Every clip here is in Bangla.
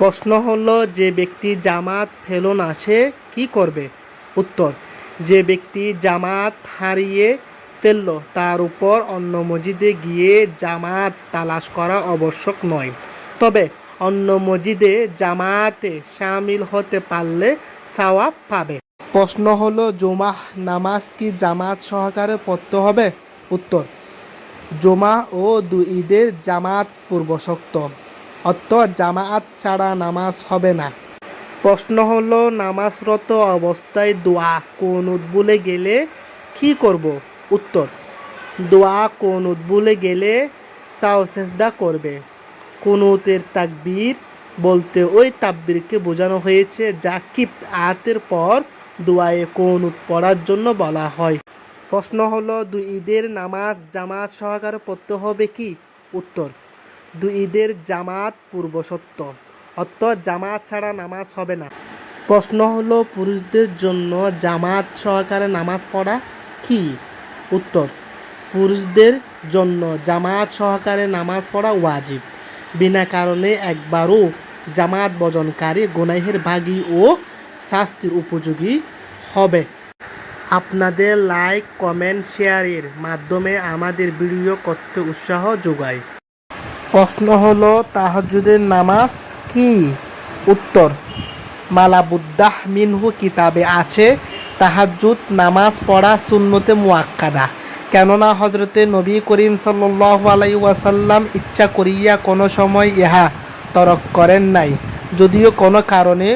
প্রশ্ন হলো, যে ব্যক্তি জামাত ফেলো না, সে কি করবে? উত্তর, যে ব্যক্তি জামাত হারিয়ে ফেলল, তার উপর অন্য মসজিদে গিয়ে জামাত তালাশ করা আবশ্যক নয়। তবে অন্য মসজিদে জামাতে সামিল হতে পারলে সাওয়াব পাবে। প্রশ্ন হলো, জুমাহ নামাজ কি জামাত সহকারে পড়তে হবে? উত্তর জমা ও দুই ঈদের জামাত পূর্বশক্ত অর্থ জামাত ছাড়া নামাজ হবে না। প্রশ্ন হলো, নামাজরত অবস্থায় দোয়া কোন ভুলে গেলে কি করব? উত্তর, দোয়া কোন ভুলে গেলে সাও সেজদা করবে। কুনুতের তাকবীর বলতে ওই তাকবীরকে বোঝানো হয়েছে যা কিপ্ত আয়াতের পর দোয়ায়ে কোনুত পড়ার জন্য বলা হয়। প্রশ্ন হলো, দুই ঈদের নামাজ জামাত সহকারে পড়তে হবে কি? উত্তর দুই ঈদের জামাত পূর্বসত্য অর্থ জামাত ছাড়া নামাজ হবে না। প্রশ্ন হলো, পুরুষদের জন্য জামাত সহকারে নামাজ পড়া কি? উত্তর, পুরুষদের জন্য জামাত সহকারে নামাজ পড়া ওয়াজিব। বিনা কারণে একবারও জামাত বজনকারী গুনাহের ভাগী ও শাস্তির উপযোগী হবে। আপনাদের লাইক, কমেন্ট, শেয়ারের মাধ্যমে আমাদের ভিডিও করতে উৎসাহ যোগায়। প্রশ্ন হলো তাহাজুদের নামাজ কি? উত্তর, মালাবুদ্দাহ মিনহু কিতাবে আছে তাহাজুদ নামাজ পড়া সুন্নতে মুয়াক্কাদা কেননা হজরতে নবী করিম সাল্লাহ আলাই ওয়াসাল্লাম ইচ্ছা করিয়া কোনো সময় ইহা তরক করেন নাই। যদিও কোনো কারণে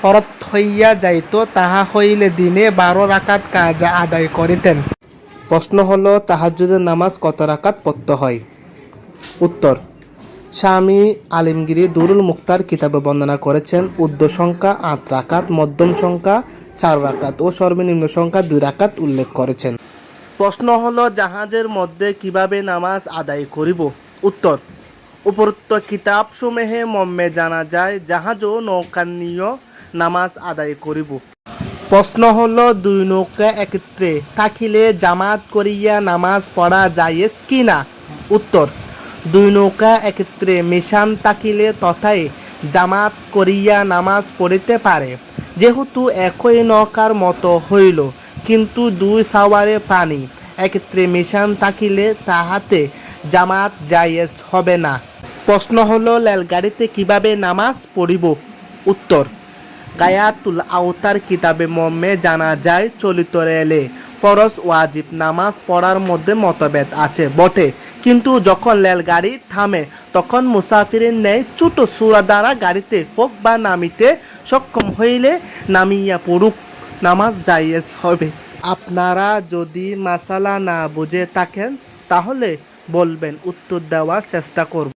ফরত হইয়া যাইত, তাহা হইলে দিনে বারো রাকাত কাজ আদায় করিতেন। প্রশ্ন হলো তাহাজুদের নামাজ কত রাকাত পড়তে হয়? উত্তর স্বামী আলিমগিরি দুরুল মুক্তার কিতাবে বর্ণনা করেছেন উর্ধ্ব সংখ্যা আট রাকাত, মধ্যম সংখ্যা চার রাকাত ও সর্বনিম্ন সংখ্যা দুই রাকাত উল্লেখ করেছেন। প্রশ্ন হলো, জাহাজের মধ্যে কীভাবে নামাজ আদায় করিব? উত্তর, উপরোক্ত কিতাব সমূহে মর্মে জানা যায় জাহাজ ও নৌকার নিয়ে নামাজ আদায় করিব। প্রশ্ন হলো, দুই নৌকা একত্রে থাকিলে জামাত করিয়া নামাজ পড়া যায়স কি না উত্তর দুই নৌকা একত্রে মিশান তাকিলে তথায় জামাত করিয়া নামাজ পড়িতে পারে। যেহেতু একই নৌকার মতো হইল, কিন্তু দুই সাওয়ারে পানি। একত্রে মিশান তাকিলে তাহাতে জামাত জায়েজ হবে না। প্রশ্ন হলো, রেলগাড়িতে কীভাবে নামাজ পড়িব? উত্তর কায়াতুল আওতার কিতাবে মর্মে জানা যায়, চলিত রেলে ফরজ ওয়াজিব নামাজ পড়ার মধ্যে মতভেদ আছে, বটে। কিন্তু যখন রেলগাড়ি থামে, তখন মুসাফিরের ন্যায় ছোট সুরা দ্বারা গাড়িতে হোক বা নামিতে সক্ষম হইলে নামিয়া পড়ুক, নামাজ জায়েজ হবে। আপনারা যদি মাসালা না বুঝে থাকেন, তাহলে বলবেন, উত্তর দেওয়ার চেষ্টা করব।